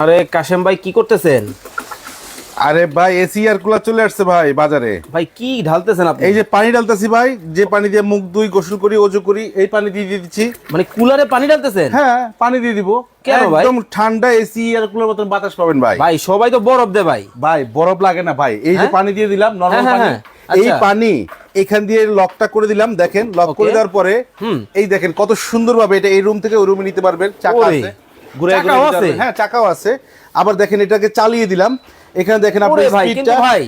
আরে কাশেম ভাই কি করতেছেন? আরে ভাই এসি আর কুলার চলে আসছে ভাই বাজারে। ভাই কি ঢালতেছেন আপনি? এই যে পানি ডালতাছি ভাই যে পানি দিয়ে মুখ দুই গোসল করি ওজু করি এই পানি দিয়ে দিয়ে দিচ্ছি। মানে কুলারে পানি ঢালতেছেন? হ্যাঁ পানি দিয়ে দিব। কেন ভাই? একদম ঠান্ডা এসি আর কুলার মতন বাতাস পাবেন ভাই। ভাই সবাই তো বরফ দে ভাই। ভাই বরফ লাগে না ভাই। এই যে হ্যাঁ? পানি দিয়ে দিলাম নরমাল হ্যাঁ, পানি। হ্যাঁ, এই আচ্ছা। পানি এখান দিয়ে লকটা করে দিলাম দেখেন লক করে দেওয়ার পরে হুম। এই দেখেন কত সুন্দর ভাবে এটা এই রুম থেকে ওই রুমে নিতে পারবেন চাকা আছে। ঘুরে চাকাও আছে? হ্যাঁ চাকাও আছে। আবার দেখেন এটাকে চালিয়ে দিলাম। এখানে দেখেন কিন্তু স্পিডটা ভাই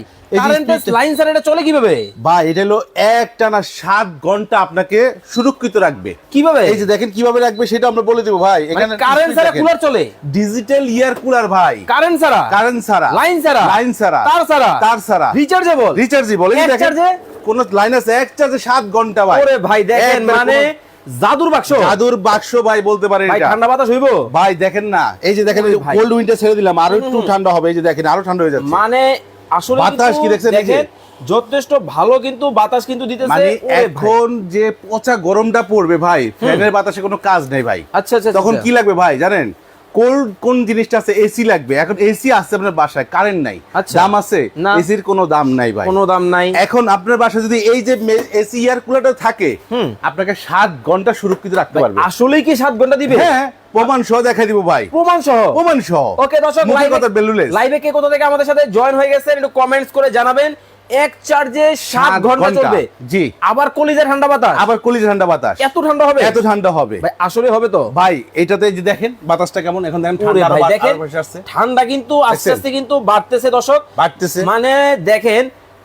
লাইন স্যার এটা চলে কীভাবে? ভাই এটা হলো এক টানা সাত ঘণ্টা আপনাকে সুরক্ষিত রাখবে। কীভাবে? এই যে দেখেন কীভাবে রাখবে সেটা আমরা বলে দেবো ভাই। এখানে কারেন্ট ছাড়া কুলার চলে? ডিজিটাল ইয়ার কুলার ভাই। কারেন্ট ছাড়া কারেন্ট ছাড়া লাইন ছাড়া লাইন ছাড়া তার ছাড়া তার ছাড়া রিচার্জেবল রিচার্জেবল এই দেখেন কোন লাইন আছে এক চার্জে সাত ঘণ্টা ভাই। ওরে ভাই দেখেন মানে জাদুর বাক্স। জাদুর বাক্স ভাই বলতে পারেন ভাই ঠান্ডা বাতাস হইবো? ভাই দেখেন না এই যে দেখেন কোল্ড উইন্টার ছেড়ে দিলাম আরও একটু ঠান্ডা হবে এই যে দেখেন আরও ঠান্ডা হয়ে যাচ্ছে। মানে আসলে বাতাস কি দেখছেন? দেখেন যথেষ্ট ভালো কিন্তু বাতাস কিন্তু দিতেছে। মানে এখন যে পচা গরমটা পড়বে ভাই ফ্যানের বাতাসে কোনো কাজ নেই ভাই। আচ্ছা আচ্ছা তখন আচ্ছা। কি লাগবে ভাই জানেন? কোল্ড কোন জিনিসটা আছে? এসি লাগবে। এখন এসি আছে আপনার বাসায় কারেন্ট নাই। আচ্ছা। দাম আছে? এসির কোনো দাম নাই ভাই। কোনো দাম নাই। এখন আপনার বাসায় যদি এই যে এসি এয়ার কুলারটা থাকে। আপনাকে সাত ঘণ্টা সুরক্ষিত রাখতে পারবে। আসলেই কি সাত ঘণ্টা দিবে? হ্যাঁ প্রমাণ সহ দেখা দিব ভাই। প্রমাণ সহ প্রমাণ সহ ওকে দর্শক লাইভে কথা বেলুলে লাইভে কে কোথা থেকে আমাদের সাথে জয়েন হয়ে গেছেন একটু কমেন্টস করে জানাবেন। এক চার্জে ঘণ্টা। চলবে। জি। আবার কলিজা ঠান্ডা বাতাস। আবার কলিজ ঠান্ডা বাতাস। এত ঠান্ডা হবে? এত ঠান্ডা হবে। ভাই আসলে হবে তো। ভাই এটাতে যে দেখেন বাতাসটা কেমন? এখন দেখেন ঠান্ডা ভাই দেখেন ঠান্ডা কিন্তু আস্তে আস্তে কিন্তু বাড়তেছে দর্শক। বাড়তেছে। মানে দেখেন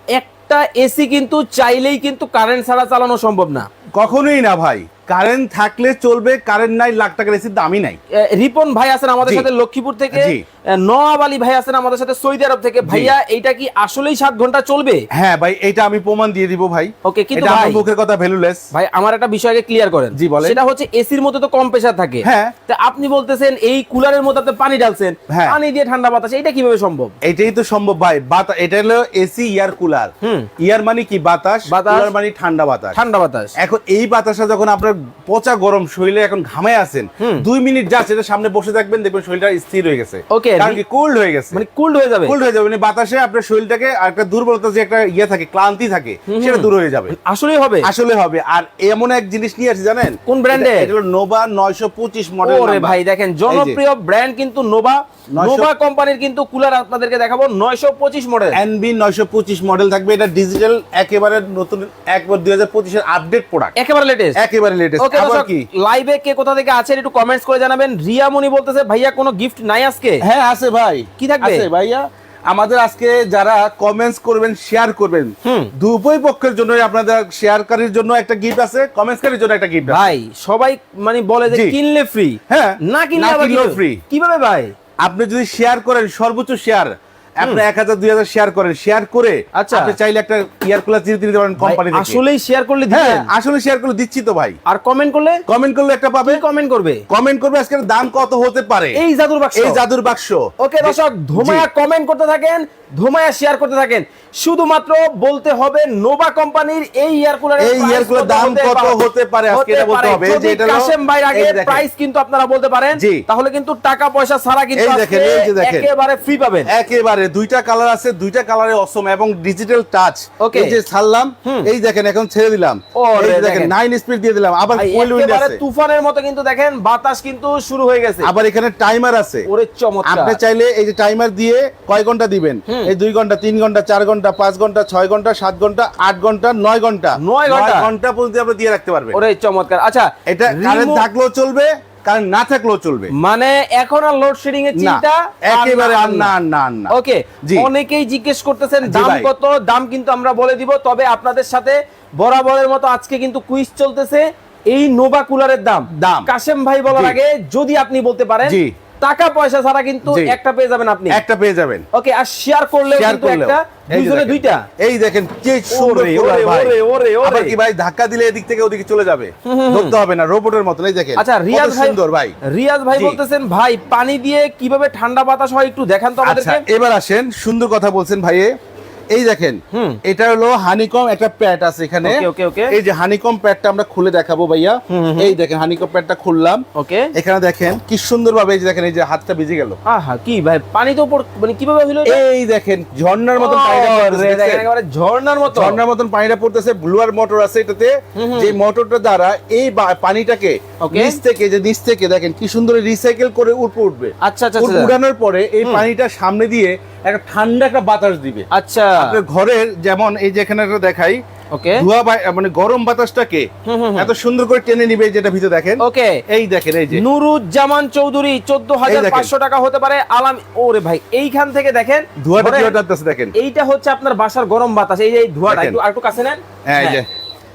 একটা এসি কিন্তু চাইলেই কিন্তু কারেন্ট ছাড়া চালানো সম্ভব না। কখনোই না ভাই। কারেন্ট থাকলে চলবে কারেন্ট নাই লাখ টাকার এসির দামই নাই। রিপন ভাই আছেন আমাদের সাথে লক্ষ্মীপুর থেকে। নওয়াব আলী ভাই আছেন আমাদের সাথে সৌদি আরব থেকে। ভাইয়া এইটা কি আসলেই সাত ঘণ্টা চলবে? হ্যাঁ ভাই এটা আমি প্রমাণ দিয়ে দিব ভাই। ওকে কিন্তু এটা আমার মুখের কথা ভ্যালুলেস ভাই আমার একটা বিষয়কে ক্লিয়ার করেন। জি, বলেন। সেটা হচ্ছে এসির মধ্যে তো কম প্রেসার থাকে। হ্যাঁ। তা আপনি বলতেছেন এই কুলারের মধ্যে আপনি পানি ঢালছেন হ্যাঁ। পানি দিয়ে ঠান্ডা বাতাস এটা কীভাবে সম্ভব? এটাই তো সম্ভব ভাই বাতাস এটা হলো এসি ইয়ার কুলার। ইয়ার মানে কি? বাতাস। বাতাস। কুলার মানে ঠান্ডা বাতাস। ঠান্ডা বাতাস। এখন এই বাতাসটা যখন আপনার পচা গরম শরীরে এখন ঘামে আছেন। দুই মিনিট যাচ্ছে সামনে বসে থাকবেন দেখবেন শরীরটা স্থির হয়ে গেছে। Okay, কারণ কি কোল্ড হয়ে গেছে। মানে কুলড হয়ে যাবে। কোল্ড হয়ে যাবে মানে বাতাসে আপনার শরীরটাকে একটা দুর্বলতা যে একটা ইয়ে থাকে ক্লান্তি থাকে সেটা দূর হয়ে যাবে। আসলে হবে। আসলে হবে। আর এমন এক জিনিস নিয়ে আসি জানেন? কোন brand-এর? এটা- হলো নোভা নয়শো পঁচিশ মডেল ওরে ভাই দেখেন জনপ্রিয় ব্র্যান্ড কিন্তু নোভা নোভা কোম্পানির কিন্তু কুলার আপনাদেরকে দেখাবো নয়শো পঁচিশ মডেল এনবি নয়শো পঁচিশ মডেল থাকবে। এটা ডিজিটাল একেবারে নতুন একবার দুই হাজার পঁচিশের আপডেট প্রোডাক্ট একেবারে লেটেস্ট একেবারে লেটেস্ট ওকে দর্শক কি? লাইভে কে কোথা থেকে আছেন একটু কমেন্টস করে জানাবেন। রিয়া মনি বলতেছে ভাইয়া কোনো গিফট নাই আজকে? হ্যাঁ আছে ভাই। কি থাকবে? আছে ভাইয়া। আমাদের আজকে যারা কমেন্টস করবেন শেয়ার করবেন। দুপই পক্ষের জন্য আপনাদের শেয়ারকারীর জন্য একটা গিফট আছে কমেন্টসকারীর জন্য একটা গিফট ভাই সবাই মানে বলে যে কিনলে ফ্রি হ্যাঁ, না কিনলে কীভাবে? কীভাবে ভাই? আপনি যদি শেয়ার করেন সর্বোচ্চ শেয়ার আপনি এক হাজার দুই হাজার শেয়ার করেন শেয়ার করে আচ্ছা। আপনি চাইলে একটা ইয়ার কুলার দিতে পারেন কোম্পানি আসলেই শেয়ার করলে হ্যাঁ আসলে শেয়ার করে দিচ্ছি তো ভাই। আর কমেন্ট করলে? কমেন্ট করলে একটা পাবে। কমেন্ট করবে? কমেন্ট করবে আজকের দাম কত হতে পারে? এই জাদুর বাক্স। এই জাদুর বাক্স। ওকে দর্শক ধোমায়া কমেন্ট করতে থাকেন ধুমায়া শেয়ার করতে থাকেন। শুধুমাত্র বলতে হবে নোভা কোম্পানির এই এয়ার কুলারের এই air cooler দাম কত হতে পারে আজকে এটা বলতে হবে। যে এটা কাশেম ভাই আগে। প্রাইস কিন্তু আপনারা বলতে পারেন তাহলে কিন্তু টাকা পয়সা ছাড়া কিন্তু এই দেখেন, এই যে দেখেন। একেবারে ফ্রি পাবেন। একেবারে দুইটা কালার আছে দুইটা কালারে অসম এবং ডিজিটাল টাচ এই যে ছাড়লাম এই দেখেন এখন ছেড়ে দিলাম। এই দেখেন দেখেন। নাইন স্পিড দিয়ে দিলাম আবার কোয়েল উইন্ড একেবারে আছে। তুফানের মতো কিন্তু দেখেন বাতাস কিন্তু শুরু হয়ে গেছে। আবার এখানে টাইমার আছে। ওরে চমৎকার। আপনি চাইলে এই যে টাইমার দিয়ে কয় ঘণ্টা দিবেন? এই দুই ঘণ্টা তিন ঘণ্টা চার ঘণ্টা পাঁচ ঘণ্টা ছয় ঘণ্টা সাত ঘণ্টা আট ঘণ্টা নয় ঘণ্টা। নয় ঘণ্টা? ঘণ্টা পর্যন্ত আপনি দিয়ে রাখতে পারবেন। ওরে চমৎকার। আচ্ছা এটা কারেন্ট থাকলেও চলবে কারেন্ট না থাকলেও চলবে। মানে এখন আর লোডশেডিং এর চিন্তা একেবারে আর না না। না ওকে অনেকেই জিজ্ঞেস করতেছেন দাম কত? দাম কিন্তু আমরা বলে দিব তবে আপনাদের সাথে বরাবরের মতো আজকে কিন্তু কুইজ চলতেছে। এই নোভা কুলারের দাম। দাম। কাশেম ভাই বলার। আগে যদি আপনি বলতে পারেন। টাকা পয়সা ছাড়া কিন্তু একটা পেয়ে যাবেন আপনি। একটা পেয়ে যাবেন। ওকে আর শেয়ার করলে কিন্তু একটা দুইজনে দুইটা? এই দেখেন কি সুন্দর ওরে, ওরে, ভাই। ওরে, ওরে, ওরে। আবার কি ভাই ধাক্কা দিলে এদিক থেকে ওদিকে চলে যাবে? ধরতে হবে না রোবটের মতন এই দেখেন। আচ্ছা রিয়াজ ভাই সুন্দর ভাই। রিয়াজ ভাই বলতেছেন ভাই পানি দিয়ে কীভাবে ঠান্ডা বাতাস হয় একটু দেখান তো আচ্ছা আমাদেরকে এবার আসেন সুন্দর কথা বলছেন ভাইয়ে। এই দেখেন। এটা হলো হানিকম একটা প্যাড আছে এখানে. এই যে হানিকম প্যাডটা আমরা খুলে দেখাবো ভাইয়া। এই দেখেন হানিকম প্যাডটা খুললাম। ওকে। এখানে দেখেন কি সুন্দর ভাবে এই যে দেখেন এই যে হাতটা ভিজে গেল। আহা কি ভাই পানি তো উপর মানে কীভাবে হলো এই দেখেন ঝর্ণার মতন পানিটা? একেবারে ঝর্ণার মতো। ঝর্ণার মতন পানিটা পড়তেছে ব্লুয়ার মোটর আছে এটাতে। যে মোটরটা দ্বারা এই পানিটাকে নিচ থেকে যে নিচ থেকে দেখেন কি সুন্দর রিসাইকেল করে উপরে উঠবে। আচ্ছা আচ্ছা উঠ- আচ্ছা। উঠানোর পরে এই পানিটা সামনে দিয়ে একটা ঠান্ডা একটা বাতাস দিবে। আচ্ছা। আপনার ঘরের যেমন এই যে এখানে দেখাই ওকে। ধোয়া মানে গরম বাতাসটাকে। এত সুন্দর করে টেনে নিবে যেটা ভিতরে দেখেন। ওকে। এই দেখেন এই যে। নুরুজ্জামান চৌধুরী চোদ্দ হাজার পাঁচশো টাকা হতে পারে। আলাম ওরে ভাই এইখান থেকে দেখেন ধোয়াটা দেখেন? এইটা হচ্ছে আপনার বাসার গরম বাতাস। এই যে এই ধোঁয়াটা। একটু আরেকটু কাছে নেন। হ্যাঁ, এই যে।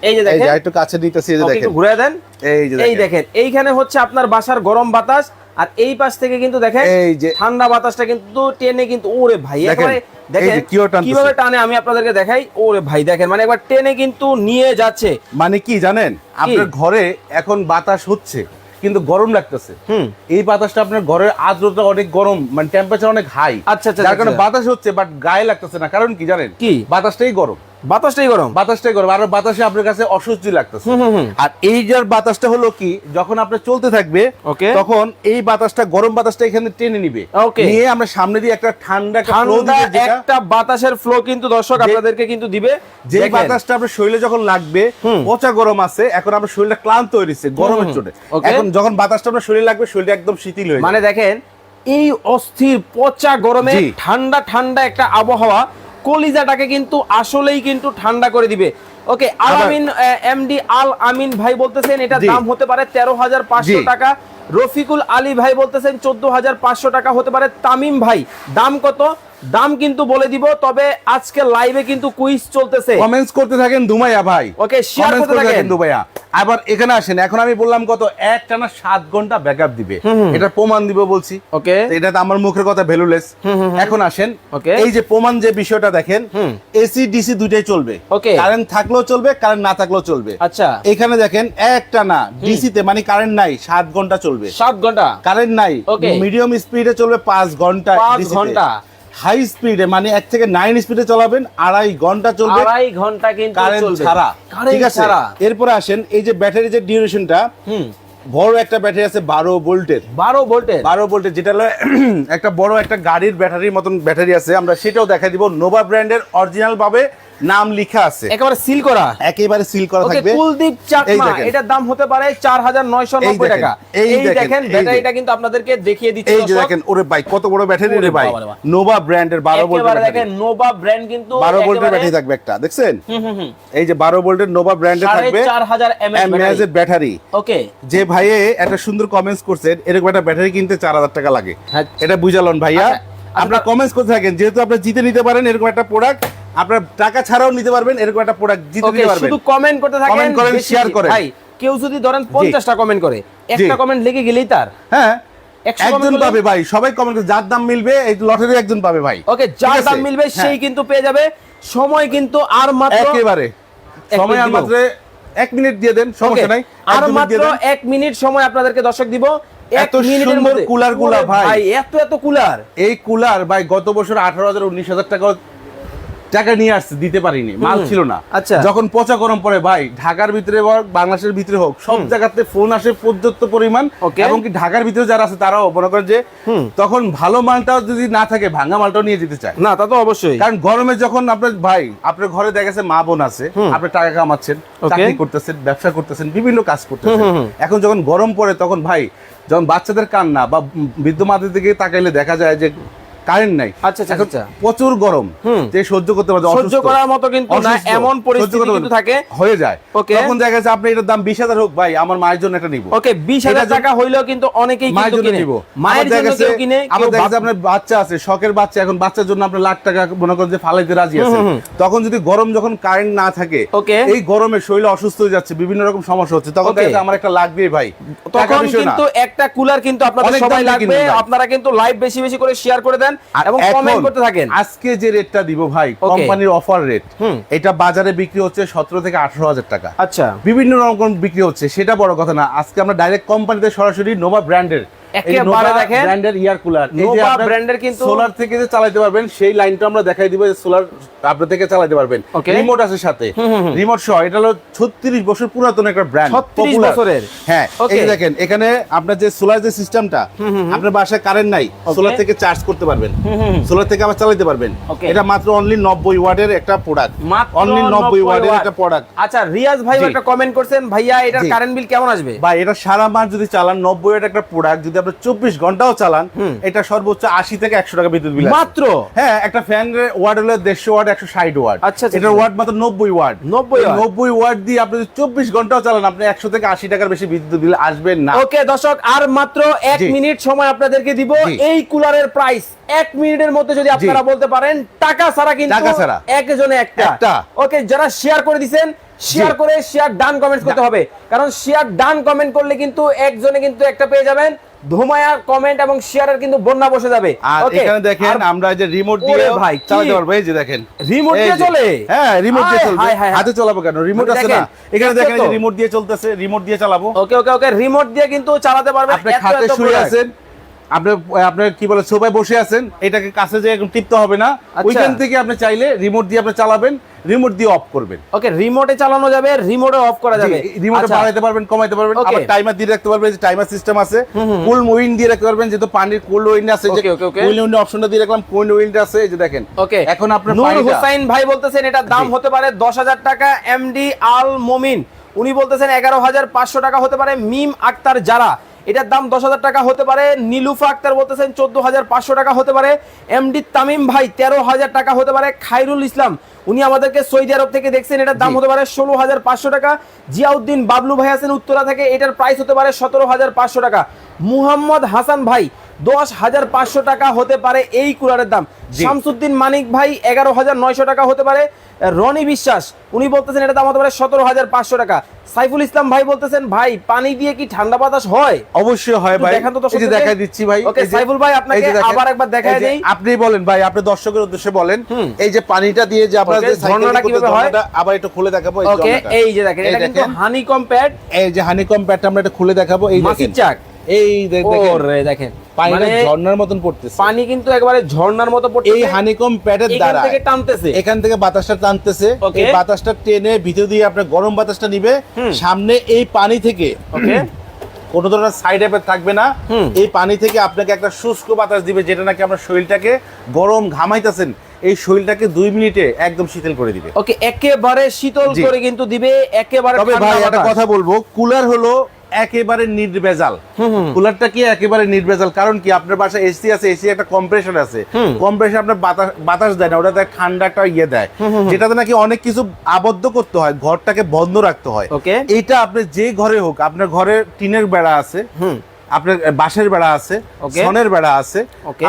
এই যে দেখেন। একটু কাছে নিতেছি এই যে দেখেন। একটু ঘুরে দেন। এই যে দেখেন এইখানে হচ্ছে আপনার বাসার গরম বাতাস। আর এই পাশ থেকে কিন্তু দেখেন এই যে ঠান্ডা বাতাসটা কিন্তু টেনে কিন্তু ওরে ভাই দেখেন, একেবারে দেখেন কীভাবে টানে আমি আপনাদেরকে দেখাই ওরে ভাই দেখেন মানে একবার টেনে কিন্তু নিয়ে যাচ্ছে। মানে কি জানেন? আপনার ঘরে এখন বাতাস হচ্ছে কিন্তু গরম লাগতেছে। হুম। এই বাতাসটা আপনার ঘরের আর্দ্রতা অনেক গরম মানে টেম্পারেচার অনেক হাই আচ্ছা, আচ্ছা, যার কারণে আচ্ছা। বাতাস হচ্ছে বাট গায়ে লাগতেছে না। কারণ কি জানেন? কি? বাতাসটাই গরম। বাতাসটাই গরম। বাতাসটাই গরম আর বাতাসে আপনার কাছে লাগতেছে। আর এই যার বাতাসটা হলো কি যখন আপনার চলতে থাকবে Okay. তখন এই বাতাসটা গরম বাতাসটা এখানে টেনে নিবে। Okay. নিয়ে আমরা সামনে দিয়ে একটা ঠান্ডা ঠান্ডা একটা বাতাসের ফ্লো কিন্তু দর্শক আপনাদেরকে কিন্তু দিবে। যে বাতাসটা আপনার শরীরে যখন লাগবে পচা গরম আছে এখন আপনার শরীরটা ক্লান্ত হয়ে গরমের চোটে। এখন যখন বাতাসটা আপনার শরীরে লাগবে শরীরটা একদম শিথিল হয়ে মানে দেখেন এই অস্থির পচা গরমে ঠান্ডা ঠান্ডা একটা আবহাওয়া কলিজাটাকে কিন্তু আসলেই কিন্তু ঠান্ডা করে দিবে। ওকে আল আমিন এমডি আল আমিন ভাই বলতেছেন এটা দাম হতে পারে তেরো হাজার পাঁচশো। টাকা। রফিকুল আলী ভাই বলতেছেন চোদ্দ হাজার পাঁচশো টাকা হতে পারে তামিম ভাই। দাম কত? দাম কিন্তু বলে দিব তবে আজকে লাইভে কিন্তু কুইজ চলতেছে। কমেন্টস করতে থাকেন দুমাইয়া ভাই। ওকে শেয়ার করতে থাকেন। দুমাইয়া। আবার এখানে আসেন এখন আমি বললাম কত? এক টানা সাত ঘণ্টা ব্যাকআপ দিবে। এটা প্রমাণ দিব বলছি। ওকে এটা তো আমার মুখের কথা ভ্যালুলেস এখন আসেন। Okay. এই যে প্রমাণ যে বিষয়টা দেখেন এসি ডিসি দুইটাই চলবে। Okay. কারেন্ট থাকলেও চলবে কারেন্ট না থাকলেও চলবে। আচ্ছা। এখানে দেখেন এক টানা ডিসি তে মানে কারেন্ট নাই সাত ঘণ্টা চলবে। সাত ঘণ্টা? কারেন্ট নাই. মিডিয়াম স্পিডে চলবে পাঁচ ঘণ্টা পাঁচ ঘণ্টা। হাই স্পিডে মানে এক থেকে নাইন স্পিডে চলাবেন আড়াই ঘণ্টা চলবে আড়াই ঘণ্টা কিন্তু কারেন্ট ছাড়া। ঠিক আছে? এরপরে আসেন এই যে ব্যাটারি যে ডিউরেশনটা হুম। বড় একটা ব্যাটারি আছে বারো ভোল্টের। বারো ভোল্টের? বারো ভোল্টের যেটা হলো একটা বড় একটা গাড়ির ব্যাটারির মতন ব্যাটারি আছে। আমরা সেটাও দেখা দিব। নোভা ব্র্যান্ডের অরিজিনাল ভাবে নাম লেখা আছে। একেবারে সিল করা। একেবারে সিল করা থাকবে। কুলদীপ চাকমা এটার দাম হতে পারে চার হাজার নয়শো এই নব্বই দেখেন, টাকা। এই দেখেন, যে। ব্যাটারিটা কিন্তু আপনাদেরকে দেখিয়ে দিচ্ছি এই যে দেখেন ওরে ভাই কত বড় ব্যাটারি রে ভাই। নোভা ব্র্যান্ডের বারো ভোল্টের একেবারে ব্যাটারি দেখেন নোভা ব্র্যান্ড কিন্তু বারো ভোল্টের ব্যাটারি থাকবে একটা দেখছেন? হুম, হুম, হুম। এই যে বারো ভোল্টের নোভা ব্র্যান্ডের থাকবে চার হাজার এমএএস এর ব্যাটারি। ওকে। যে ভাইয়ে একটা সুন্দর কমেন্টস করছেন এরকম একটা ব্যাটারি কিনতে চার হাজার টাকা লাগে। হ্যাঁ। এটা বুঝালন ভাইয়া। আচ্ছা, আপনার কমেন্টস করতে থাকেন যেহেতু আপনি জিতে নিতে পারেন এরকম একটা প্রোডাক্ট আপনার টাকা ছাড়াও নিতে পারবেন এরকম একটা প্রোডাক্ট জিতে নিতে পারবেন। শুধু কমেন্ট করতে থাকেন Comment করেন, share করেন। ভাই কেউ যদি ধরেন পঞ্চাশটা কমেন্ট করে একটা কমেন্ট লিখে গেলেই তার। হ্যাঁ একজন পাবে ভাই সবাই কমেন্ট করে যার দাম মিলবে এই লটারি একজন পাবে ভাই। ওকে যার দাম মিলবে হ্যাঁ, সেই কিন্তু পেয়ে যাবে। সময় কিন্তু আর মাত্র একেবারে। এক সময় আর মাত্র এক মিনিট দিয়ে দেন সমস্যা নাই। আর মাত্র এক মিনিট সময় আপনাদেরকে দর্শক দিব। এক এত মিনিটের মধ্যে। cooler গুলা ভাই। এত এত কুলার। এই কুলার ভাই গত বছর আঠারো হাজার উনিশ হাজার টাকা টাকা নিয়ে আসছে দিতে পারিনি মাল ছিল না। আচ্ছা। যখন পচা গরম পড়ে ভাই ঢাকার ভিতরে হোক বাংলাদেশের ভিতরে হোক সব জায়গাতে ফোন আসে পর্যাপ্ত পরিমাণ এবং কি ঢাকার ভিতরে যারা আছে তারাও মনে করেন যে তখন ভালো মালটাও যদি না থাকে ভাঙা মালটাও নিয়ে যেতে চায়। না তা তো অবশ্যই। কারণ গরমে যখন আপনার ভাই আপনার ঘরে দেখা গেছে মা বোন আছে আপনি টাকা কামাচ্ছেন চাকরি করতেছেন ব্যবসা করতেছেন বিভিন্ন কাজ করতেছেন। এখন যখন গরম পড়ে তখন ভাই যখন বাচ্চাদের কান্না বা বৃদ্ধ মাদের দিকে তাকাইলে দেখা যায় যে কারেন্ট নাই। আচ্ছা, আচ্ছা, আচ্ছা। প্রচুর গরম। যে সহ্য করতে পারে সহ্য করার মতো কিন্তু না এমন পরিস্থিতি কিন্তু থাকে। হয়ে যায়। তখন দেখা যাচ্ছে আপনি এটার দাম বিশ হাজার হোক ভাই আমার মায়ের জন্য একটা নিব। ওকে বিশ হাজার এটা যদি- টাকা হইলেও কিন্তু অনেকেই মায়ের কিন্তু জন্য কিনে। নিব। মায়ের জন্য কেউ কিনে কেউ দেখা যাচ্ছে আপনার বাচ্চা আছে শখের বাচ্চা এখন বাচ্চার জন্য আপনি লাখ টাকা মনে করেন যে ফালাইতে রাজি আছে। তখন যদি গরম যখন কারেন্ট না থাকে. এই গরমে শরীর অসুস্থ হয়ে যাচ্ছে বিভিন্ন রকম সমস্যা হচ্ছে। তখন. দেখা আমার একটা লাগবে ভাই। তখন কিন্তু একটা কুলার কিন্তু আপনাদের সবাই লাগবে। আপনারা কিন্তু লাইভ বেশি বেশি করে শেয়ার করে দেন। আর এবং কমেন্ট করতে থাকেন। আজকে যে রেটটা দিব ভাই কোম্পানির অফার রেট হুম। এটা বাজারে বিক্রি হচ্ছে সতেরো থেকে আঠারো হাজার টাকা। আচ্ছা। বিভিন্ন রকম বিক্রি হচ্ছে সেটা বড় কথা না। আজকে আমরা ডাইরেক্ট কোম্পানিতে সরাসরি নোভা ব্র্যান্ডের একেবারে দেখেন। ব্র্যান্ডের ইয়ার কুলার Nova brand এর কিন্তু- সোলার থেকে যে চালাতে পারবেন সেই লাইনটা আমরা দেখাই দিব যে সোলার থেকে চালাতে পারবেন। রিমোট আছে সাথে। রিমোট সহ এটা হলো 36 বছর পুরাতন একটা ব্র্যান্ড 36 বছরের। হ্যাঁ এই দেখেন এখানে আপনার যে সোলার যে সিস্টেমটা আপনার বাসায় কারেন্ট নাই সোলার থেকে চার্জ করতে পারবেন। সোলার থেকে আবার চালাতে পারবেন। এটা মাত্র অনলি 90 ওয়াটের একটা প্রোডাক্ট মাত্র অনলি 90 ওয়াটের একটা প্রোডাক্ট আচ্ছা রিয়াজ ভাই একটা কমেন্ট করছেন ভাইয়া এটার কারেন্ট বিল কেমন আসবে? ভাই এটা সারা মাস যদি চালান নব্বই ওয়াট একটা প্রোডাক্ট যদি আপনি চব্বিশ ঘন্টাও চালান এটা সর্বোচ্চ আশি থেকে একশো টাকা বিদ্যুৎ বিল। মাত্র? হ্যাঁ একটা ফ্যান হলো দেড়শো ওয়াট একশো ষাট ওয়াট আচ্ছা, আচ্ছা, এটার আচ্ছা। মাত্র নব্বই 90 watt। নব্বই ওয়াট দিয়ে আপনি চব্বিশ ঘন্টাও চালান আপনি একশো থেকে আশি টাকার বেশি বিদ্যুৎ বিল আসবেন না। ওকে দর্শক আর মাত্র এক মিনিট সময় আপনাদেরকে দিব। এই কুলারের প্রাইস এক মিনিটের মধ্যে যদি আপনারা বলতে পারেন টাকা ছাড়া কিন্তু। একজনে একটা। ওকে যারা শেয়ার করে দিবেন শেয়ার করে শেয়ার ডান কমেন্ট করতে হবে। কারণ শেয়ার ডান কমেন্ট করলে কিন্তু একজনে কিন্তু একটা পেয়ে যাবেন। ধুমায়া কমেন্ট এবং শেয়ারের কিন্তু বন্যা বসে যাবে। আর এখানে দেখেন আমরা যে রিমোট দিয়ে ভাই, চালাতে পারব এই যে দেখেন। রিমোট দিয়ে চলে? হ্যাঁ রিমোট দিয়ে চলবে। হাতে চালাবো কেন? রিমোট আছে না। এখানে দেখেন যে রিমোট দিয়ে চলতেছে রিমোট দিয়ে চালাবো। ওকে ওকে ওকে রিমোট দিয়ে কিন্তু চালাতে পারবে আপনি খাতে শুয়ে। আছেন। আপনি আপনার কি বলে সোফায় বসে আছেন এটাকে কাছে যে একদম টিপতে হবে না। আচ্ছা। ওইখান থেকে আপনি চাইলে রিমোট দিয়ে আপনি চালাবেন রিমোট দিয়ে অফ করবেন। ওকে রিমোটে চালানো যাবে রিমোটে অফ করা যাবে। রিমোটে আচ্ছা। বাড়াইতে পারবেন কমাইতে পারবেন। আবার টাইমার দিয়ে রাখতে পারবেন যে টাইমার সিস্টেম আছে কুল উইন দিয়ে রাখতে পারবেন যেহেতু পানির কুল উইন আছে যে. কুল উইন অপশনটা দিয়ে রাখলাম কুল উইন আছে এই যে দেখেন। ওকে। এখন আপনার নূর ভাই বলতেছেন এটার দাম হতে পারে দশ হাজার টাকা এমডি আল মোমিন উনি বলতেছেন এগারো হাজার পাঁচশো টাকা হতে পারে মিম আক্তার যারা। এটার দাম দশ হাজার টাকা হতে পারে। নীলুফা আক্তার বলতেছেন চোদ্দ হাজার পাঁচশো টাকা হতে পারে। এমডি তামিম ভাই তেরো হাজার টাকা হতে পারে। খাইরুল ইসলাম উনি আমাদেরকে সৌদি আরব থেকে দেখছেন এটার দাম হতে পারে ষোলো হাজার পাঁচশো টাকা। জিয়াউদ্দিন বাবলু ভাই আছেন উত্তরা থেকে এটার প্রাইস হতে পারে সতেরো হাজার পাঁচশো টাকা। মুহাম্মদ হাসান ভাই দশ হাজার পাঁচশো টাকা হতে পারে এই কুলারের দাম। শামসুদ্দিন মানিক ভাই এগারো হাজার নয়শো টাকা হতে পারে। রনি বিশ্বাস উনি বলতেছেন এটা দাম হতে পারে সতেরো হাজার পাঁচশো টাকা। সাইফুল ইসলাম ভাই বলতেছেন ভাই পানি দিয়ে কি ঠান্ডা বাতাস হয়? অবশ্যই হয় ভাই। দেখান তো দর্শকদেরকে। দেখাই দিচ্ছি ভাই যে- সাইফুল ভাই, আপনাকে আবার একবার দেখায় এই দেই। আপনি বলেন ভাই আপনি দর্শকের উদ্দেশ্যে বলেন। এই যে পানিটা দিয়ে যে আপনারা যে ঝর্ণাটা কীভাবে হয়? আবার একটু খুলে দেখাবো এই ওকে এই যে দেখেন এটা কিন্তু দেখেন। হানিকম প্যাড এই যে হানিকম প্যাডটা আমরা এটা খুলে দেখাবো এই মাসির দেখেন। চাক। এই দেখেন। ওরে দেখেন। পানিটা মানে ঝর্ণার মতন পড়তেছে। পানি কিন্তু একেবারে ঝর্ণার মতো এই হানিকম প্যাডের দ্বারা থেকে টানতেছে। এখান থেকে বাতাসটা টানতেছে। এই বাতাসটা টেনে ভিতর দিয়ে আপনার গরম বাতাসটা নিবে। সামনে এই পানি থেকে ওকে কোনো ধরনের সাইড এফেক্ট থাকবে না। এই পানি থেকে আপনাকে একটা শুষ্ক বাতাস দিবে যেটা নাকি আপনার শরীরটাকে গরম ঘামাইতেছেন। এই শরীরটাকে দুই মিনিটে একদম শীতল করে দিবে। ওকে একেবারে শীতল করে কিন্তু দিবে একেবারে তবে ভাই একটা কথা বলব কুলার হলো একেবারে নির্ভেজাল কুলারটা কি একেবারে নির্ভেজাল কারণ কি? আপনার বাসায় এসি আছে এসি একটা কম্প্রেশন আছে। কম্প্রেশন আপনার বাতাস বাতাস দেয় না ওটা দেয়। ঠান্ডা একটা ইয়ে দেয় যেটাতে নাকি অনেক কিছু আবদ্ধ করতে হয় ঘরটাকে বন্ধ রাখতে হয়। ওকে। এইটা আপনি যে ঘরে হোক আপনার ঘরে টিনের বেড়া আছে হুম। আপনার বাঁশের বেড়া আছে. সনের বেড়া আছে.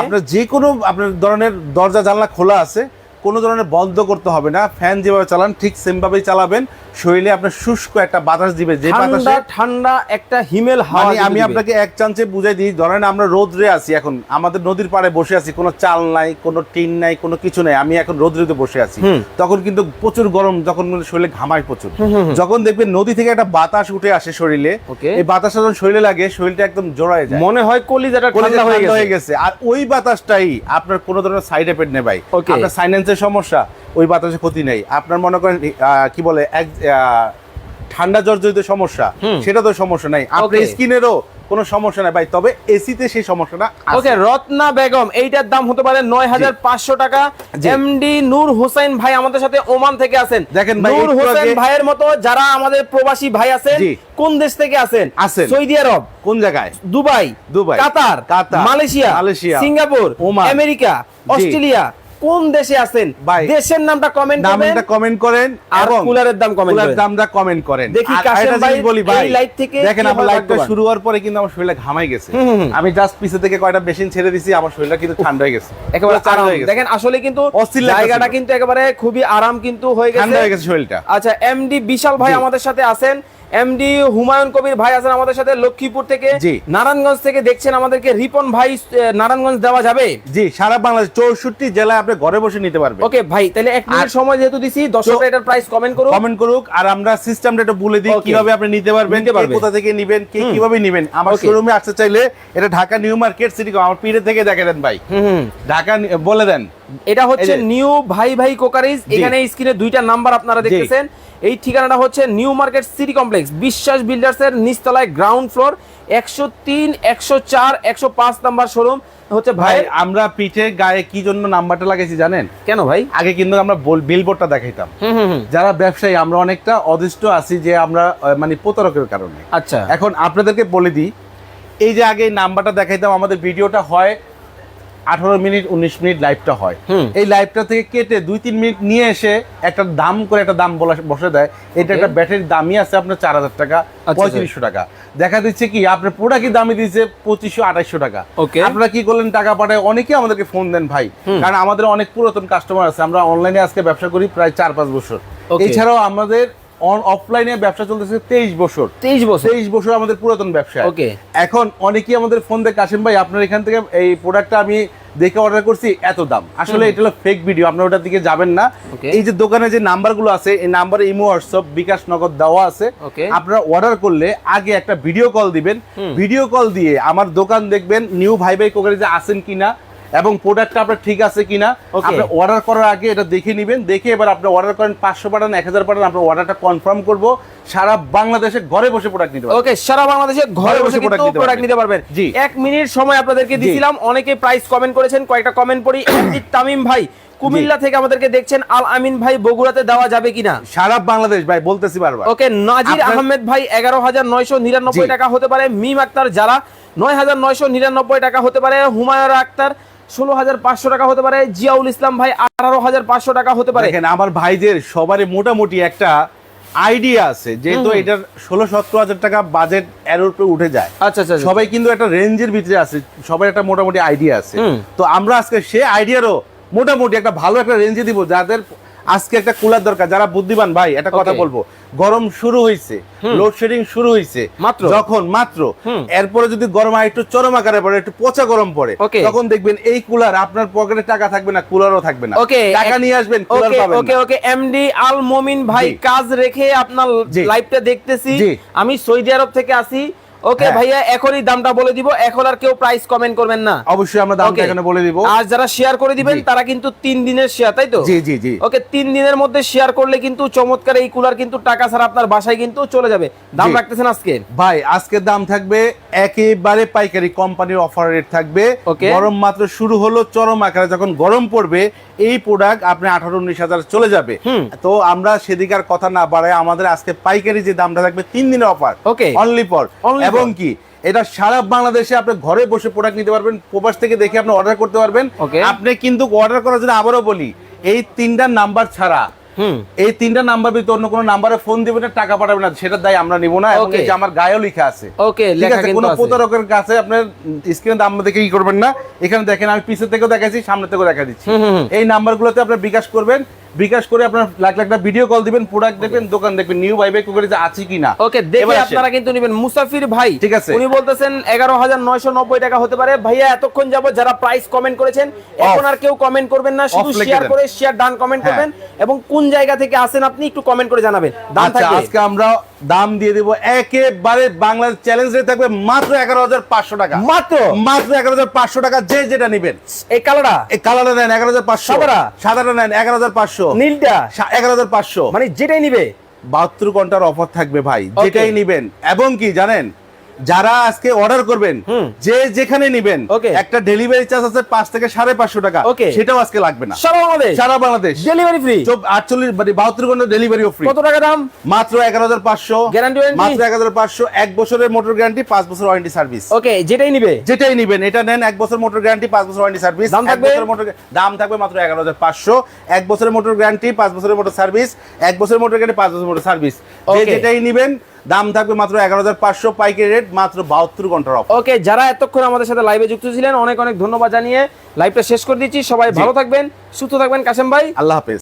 আপনার যে কোনো আপনার ধরনের দরজা জানলা খোলা আছে কোনো ধরনের বন্ধ করতে হবে না। ফ্যান যেভাবে চালান ঠিক সেম ভাবেই চালাবেন। শরীরে আপনার শুষ্ক একটা বাতাস দিবে। যে বাতাসে ঠান্ডা একটা হিমেল হাওয়া মানে আমি আপনাকে এক চান্সে বুঝাই দিই ধরেন আমরা রোদ্রে আছি এখন। আমাদের নদীর পাড়ে বসে আছি কোনো চাল নাই কোনো টিন নাই কোনো কিছু নাই। আমি এখন রোদ্রেতে বসে আছি। তখন কিন্তু প্রচুর গরম যখন শরীরে ঘামায় প্রচুর। যখন দেখবেন নদী থেকে একটা বাতাস উঠে আসে শরীরে. এই বাতাসটা যখন শরীরে লাগে শরীরটা একদম জড়ায় যায়। মনে হয় কলিজাটা কলিজা ঠান্ডা হয়ে গেছে। আর ওই বাতাসটাই আপনার কোনো ধরনের সাইড এফেক্ট নেই ভাই। Okay. আপনার সাইন্যান্সের সমস্যা ওই বাতাসে ক্ষতি নেই। আপনার মনে করেন কি বলে এক ঠান্ডা জর্জরিত সমস্যা সেটা তো সমস্যা নাই। আপনার স্কিনেরও কোনো সমস্যা নাই ভাই। তবে এসিতে সেই সমস্যাটা আছে। ওকে রত্না বেগম এইটার দাম হতে পারে নয় হাজার পাঁচশো টাকা। এমডি নূর হোসেন ভাই আমাদের সাথে ওমান থেকে আছেন। দেখেন নূর হোসেন ভাইয়ের মতো যারা আমাদের প্রবাসী ভাই আছেন কোন দেশ থেকে আছেন? আছেন। Saudi Arab. কোন জায়গায়? Dubai. Dubai, Qatar. Qatar, Malaysia. Malaysia, Singapore. Oman, America. Australia. কোন দেশে আছেন? দেশের নামটা কমেন্ট দামটা কমেন্ট করেন আর এবং কুলারের দাম কুলার করেন। দামটা কমেন্ট করেন। দেখি কাশেম ভাই বলি ভাই এই light থেকে দেখেন আমার ভাগ্যবান। শুরু হওয়ার পরে কিন্তু আমার শরীরে ঘামাই গেছে। আমি জাস্ট পিছে থেকে কয়টা মেশিন ছেড়ে দিছি আমার শরীরটা কিন্তু ঠান্ডা হয়ে গেছে। একেবারে আরাম। হয়ে গেছে। দেখেন আসলে কিন্তু জায়গাটা কিন্তু একেবারে খুবই আরাম কিন্তু হয়ে গেছে। ঠান্ডা হয়ে গেছে শরীরটা। আচ্ছা এমডি বিশাল ভাই আমাদের সাথে আছেন। এমডি হুমায়ুন কবির ভাই আছেন আমাদের সাথে লক্ষ্মীপুর থেকে। নারায়ণগঞ্জ থেকে দেখছেন আমাদেরকে। রিপন ভাই নারায়ণগঞ্জ দেওয়া যাবে? জি সারা বাংলাদেশ চৌষট্টি জেলায় আপনি ঘরে বসে নিতে পারবেন। ওকে ভাই তাহলে এক মিনিট সময় যেহেতু দিছি দর্শকরা এটার প্রাইস কমেন্ট করুন কমেন্ট করুক আর আমরা সিস্টেমটা একটু বলে দিই কীভাবে আপনি নিতে পারবেন কোথা থেকে নিবেন কে কীভাবে নিবেন আমার শোরুমে আসতে চাইলে এটা ঢাকা নিউ মার্কেট সিটি আমার পিড়ে থেকে দেখে দেন ভাই। ঢাকা বলে দেন। এটা হচ্ছে নিউ ভাই ভাই কোকারিজ। এখানে স্ক্রিনে দুইটা নাম্বার আপনারা দেখতেছেন। এই ঠিকানাটা হচ্ছে new market city complex Biswas builders এর নিচতলায় গ্রাউন্ড ফ্লোর একশো তিন একশো চার একশো পাঁচ নাম্বার শোরুম হচ্ছে ভাই আমরা পিঠে গায়ে কি জন্য নাম্বারটা লাগাইছি জানেন? কেন ভাই? আগে কিন্তু আমরা বিলবোর্ডটা দেখাইতাম। যারা ব্যবসায়ী আমরা অনেকটা অদৃষ্ট আছি যে আমরা মানে প্রতারকের কারণে। আচ্ছা। এখন আপনাদেরকে বলে দিই এই যে আগে নাম্বারটা দেখাইতাম আমাদের ভিডিওটা হয় আঠারো মিনিট উনিশ মিনিট লাইভটা হয়। এই লাইভটা থেকে কেটে দুই তিন মিনিট নিয়ে এসে একটা দাম করে একটা দাম বলা বসে দেয়। এটা একটা ব্যাটারির দামই আছে আপনার চার হাজার টাকা আচ্ছা। পঁয়ত্রিশশো টাকা। দেখা দিচ্ছে কি আপনার প্রোডাক্টই দামি দিয়েছে? পঁচিশশো আঠাইশশো টাকা. আপনারা কি করলেন? টাকা পাঠায় অনেকে আমাদেরকে ফোন দেন ভাই। কারণ আমাদের অনেক পুরাতন কাস্টমার আছে। আমরা অনলাইনে আজকে ব্যবসা করি প্রায় চার পাঁচ বছর. এছাড়াও আমাদের অফলাইনে ব্যবসা চলতেছে তেইশ বছর। তেইশ বছর? তেইশ বছর আমাদের পুরাতন ব্যবসা। Okay. এখন অনেকেই আমাদের ফোন দিয়ে কাশেম ভাই আপনার এখান থেকে এই প্রোডাক্টটা আমি দেখে অর্ডার করছি এত দাম। আসলে এটা হলো ফেক ভিডিও আপনার ওটার দিকে যাবেন না। এই যে দোকানে যে নাম্বারগুলো আছে এই নাম্বারে ইমো হোয়াটসঅ্যাপ বিকাশ নগদ দেওয়া আছে। আপনারা অর্ডার করলে আগে একটা ভিডিও কল দিবেন। ভিডিও কল দিয়ে আমার দোকান দেখবেন নিউ ভাই ভাই কোকারি যে আছেন কিনা এবং প্রোডাক্টটা আপনার ঠিক আছে কিনা আপনি অর্ডার করার আগে এটা দেখে নেবেন দেখে এবার আপনি অর্ডার করেন পাঁচশো পাঠান এক হাজার পাঠান আপনার অর্ডারটা কনফার্ম করব সারা বাংলাদেশে ঘরে বসে প্রোডাক্ট নিতে পারবেন। ওকে সারা বাংলাদেশে ঘরে বসে প্রোডাক্ট নিতে পারবেন। জি। এক মিনিট সময় আপনাদেরকে দিছিলাম অনেকে প্রাইস কমেন্ট করেছেন কয়েকটা কমেন্ট পড়ি। তামিম ভাই কুমিল্লা থেকে আমাদেরকে দেখছেন আল আমিন ভাই বগুড়াতে দেওয়া যাবে কিনা? সারা বাংলাদেশ ভাই বলতেছি বারবার। ওকে নাজির আহমেদ ভাই এগারো হাজার নয়শো নিরানব্বই। টাকা হতে পারে মিম আক্তার যারা নয় হাজার নয়শো নিরানব্বই টাকা হতে পারে হুমায়ুরা আক্তার ষোলো হাজার পাঁচশো টাকা হতে পারে জিয়াউল ইসলাম ভাই আঠারো হাজার পাঁচশো টাকা হতে পারে। আমার ভাইদের সবারই মোটামুটি একটা আইডিয়া আছে যেহেতু এটার ষোলো সতেরো হাজার টাকা বাজেট এর উপরে উঠে যায়। আচ্ছা আচ্ছা আচ্ছা। সবাই কিন্তু একটা রেঞ্জের ভিতরে আছে সবাই একটা মোটামুটি আইডিয়া আছে। তো আমরা আজকে সে আইডিয়ারও মোটামুটি একটা ভালো একটা রেঞ্জে দিব যাদের আজকে একটা কুলার দরকার যারা বুদ্ধিমান ভাই একটা কথা বলব। গরম শুরু হয়েছে লোডশেডিং শুরু হয়েছে মাত্র। যখন মাত্র। এরপরে যদি গরম আর একটু চরম আকারে পড়ে একটু পচা গরম পড়ে. তখন দেখবেন এই কুলার আপনার পকেটে টাকা থাকবে না কুলারও থাকবে না। ওকে টাকা নিয়ে আসবেন কুলার ওকে পাবেন ওকে ওকে এমডি আল মমিন ভাই কাজ রেখে আপনার। লাইভটা দেখতেছি। আমি সৌদি আরব থেকে আসি ওকে হ্যাঁ। ভাইয়া এখনই দামটা বলে দিব। এখন আর কেউ প্রাইস কমেন্ট করবেন না। অবশ্যই আমরা দামটা এখানে বলে দিব। আর যারা শেয়ার করে দিবেন তারা কিন্তু দিনের শেয়ার তাই তো? জি জি জি। ওকে দিনের মধ্যে শেয়ার করলে কিন্তু চমৎকার এই কুলার কিন্তু টাকা ছাড়া আপনার বাসায় কিন্তু চলে যাবে। দাম রাখতেছেন আজকে? ভাই আজকের দাম থাকবে একেবারে পাইকারি কোম্পানির অফার রেট থাকবে. গরম মাত্র শুরু হলো চরম আকারে। যখন গরম পড়বে এই প্রোডাক্ট আপনি আঠারো উনিশ হাজার চলে যাবে। তো আমরা সেদিকার কথা না বাড়ায় আমাদের আজকে পাইকারি যে দামটা থাকবে তিন দিনের অফার Okay. Only for. এবং কি এটা সারা বাংলাদেশে আপনি ঘরে বসে প্রোডাক্ট নিতে পারবেন প্রবাস থেকে দেখে আপনি অর্ডার করতে পারবেন। আপনি কিন্তু অর্ডার করার জন্য আবারও বলি এই তিনটা নাম্বার ছাড়া এই তিনটা নাম্বার ভিতরে অন্য কোনো নাম্বারে ফোন দিবেন না টাকা পাঠাবেন না সেটার দায় আমরা নিব না এবং যে আমার গায়েও লেখা আছে। ওকে ঠিক আছে কোনো। প্রতারকের কাছে আপনার স্ক্রিনে দাম দেখে কি করবেন না এখানে দেখেন আমি পিছের থেকেও দেখাচ্ছি সামনে থেকেও দেখা দিচ্ছি। এই নাম্বারগুলোতে আপনার বিকাশ করবেন বিকাশ করে আপনার লাখ লাখটা ভিডিও কল দিবেন প্রোডাক্ট দেখবেন দোকান দেখবেন নিউ বাইবে কুকারি যে আছে কিনা? ওকে দেখে আপনারা কিন্তু নেবেন। মুসাফির ভাই ঠিক আছে। উনি বলতেছেন এগারো হাজার নয়শো নব্বই টাকা হতে পারে। ভাইয়া এতক্ষণ যাব যারা প্রাইস কমেন্ট করেছেন এখন আর কেউ কমেন্ট করবেন না শুধু শেয়ার করে শেয়ার ডান কমেন্ট। করবেন। এবং কোন জায়গা থেকে আসেন আপনি একটু কমেন্ট করে জানাবেন। দাম আচ্ছা থাকবে। আজকে আমরা দাম দিয়ে দেবো একেবারে বাংলাদেশ চ্যালেঞ্জ রেট থাকবে মাত্র এগারো হাজার পাঁচশো টাকা। মাত্র? মাত্র এগারো হাজার পাঁচশো টাকা যে যেটা নেবেন। এই কালারটা এই কালারটা নেন এগারো হাজার পাঁচশো। সাদাটা? নেন এগারো হাজার পাঁচশো। নীলটা? এগারো হাজার পাঁচশো। মানে যেটাই নিবে। বাহাত্তর ঘণ্টার অফার থাকবে ভাই যেটাই নিবেন। এবং কি জানেন? যারা আজকে অর্ডার করবেন যে যেখানে নিবেন একটা ডেলিভারি চার্জ আছে পাঁচ থেকে সাড়ে পাঁচশো টাকা. সেটাও আজকে লাগবে না। সারা বাংলাদেশ? সারা বাংলাদেশ। ডেলিভারি ফ্রি আটচল্লিশ মানে বাহাত্তর ঘণ্টা ডেলিভারিও ফ্রি কত টাকা দাম? মাত্র এগারো হাজার পাঁচশো। Warranty? মাত্র এক হাজার পাঁচশো। এক বছরের মোটর গ্যারান্টি পাঁচ বছর ওয়ারেন্টি সার্ভিস ওকে যেটাই নিবে? যেটাই নিবেন এটা নেন এক বছর মোটর গ্যারান্টি পাঁচ বছর ওয়ারেন্টি সার্ভিস দাম এক থাকবে? মোটর দাম থাকবে মাত্র এগারো হাজার পাঁচশো। এক বছরের মোটর গ্যারান্টি পাঁচ বছরের মোটর সার্ভিস এক বছরের মোটর গ্যারান্টি পাঁচ বছর মোটর সার্ভিস যেটাই নিবেন দাম থাকবে মাত্র এগারো হাজার পাঁচশো পাইকারি রেট মাত্র বাহাত্তর ঘণ্টার অফ ওকে যারা এতক্ষণ আমাদের সাথে লাইভে যুক্ত ছিলেন অনেক অনেক ধন্যবাদ জানিয়ে লাইভটা শেষ করে দিচ্ছি। সবাই ভালো থাকবেন সুস্থ থাকবেন কাশেম ভাই। আল্লাহ হাফেজ।